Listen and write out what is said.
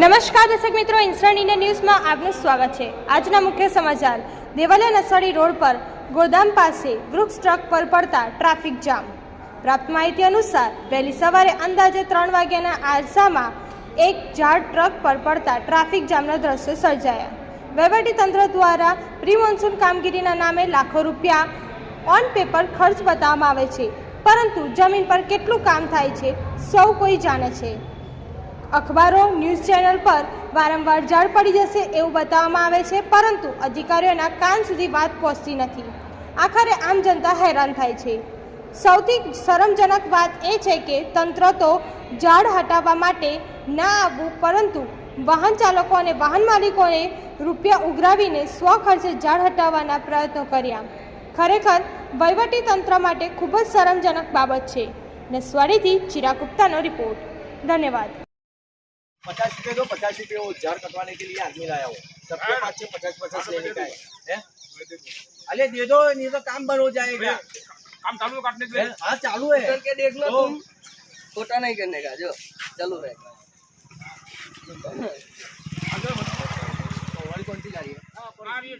નમસ્કાર દર્શક મિત્રો ઇન્સ્ટન્ટ ઇન્ડિયા ન્યૂઝમાં આપનું સ્વાગત છે. આજના મુખ્ય સમાચાર. દેવાલિયા નસવાડી રોડ પર ગોદામ પાસે વૃક્ષ ટ્રક પર પડતા ટ્રાફિક જામ. પ્રાપ્ત માહિતી અનુસાર, વહેલી સવારે અંદાજે ત્રણ વાગ્યાના આરસામાં એક ઝાડ ટ્રક પર પડતા ટ્રાફિક જામના દ્રશ્યો સર્જાયા. તંત્ર દ્વારા પ્રી મોન્સૂન કામગીરીના નામે લાખો રૂપિયા ઓન પેપર ખર્ચ બતાવવામાં આવે છે. પરંતુ જમીન પર કેટલું કામ થાય છે, સૌ કોઈ જાણે છે. અખબારો, ન્યૂઝ ચેનલ પર વારંવાર જળ પડી જશે એવું બતાવવામાં આવે છે, પરંતુ અધિકારીઓના કાન સુધી વાત પહોંચતી નથી. આખરે આમ જનતા હેરાન થાય છે. સૌથી શરમજનક વાત એ છે કે તંત્ર તો ઝાડ હટાવવા માટે ના આવવું, પરંતુ વાહન ચાલકો અને વાહન માલિકોને રૂપિયા ઉઘરાવીને સ્વ ખર્ચે ઝાડ હટાવવાના પ્રયત્નો કર્યા. ખરેખર, વહીવટી તંત્ર માટે ખૂબ જ શરમજનક બાબત છે. ને સ્વરીથી ચિરાગ ગુપ્તાનો રિપોર્ટ. ધન્યવાદ. पचास रुपए दो पचास रुपए वो झाड़ कटवाने के लिए आदमी लाया हो सबके पास से पचास पचास लेने का है हैं? अरे दे दो नहीं तो काम बंद हो जाएगा काम चालू है काटने के हैं? लिए हाँ चालू है उतर के देख लो तो- तुम छोटा नहीं करने का जो चालू रहेगा और कौन सी गाड़ी है हाँ, ये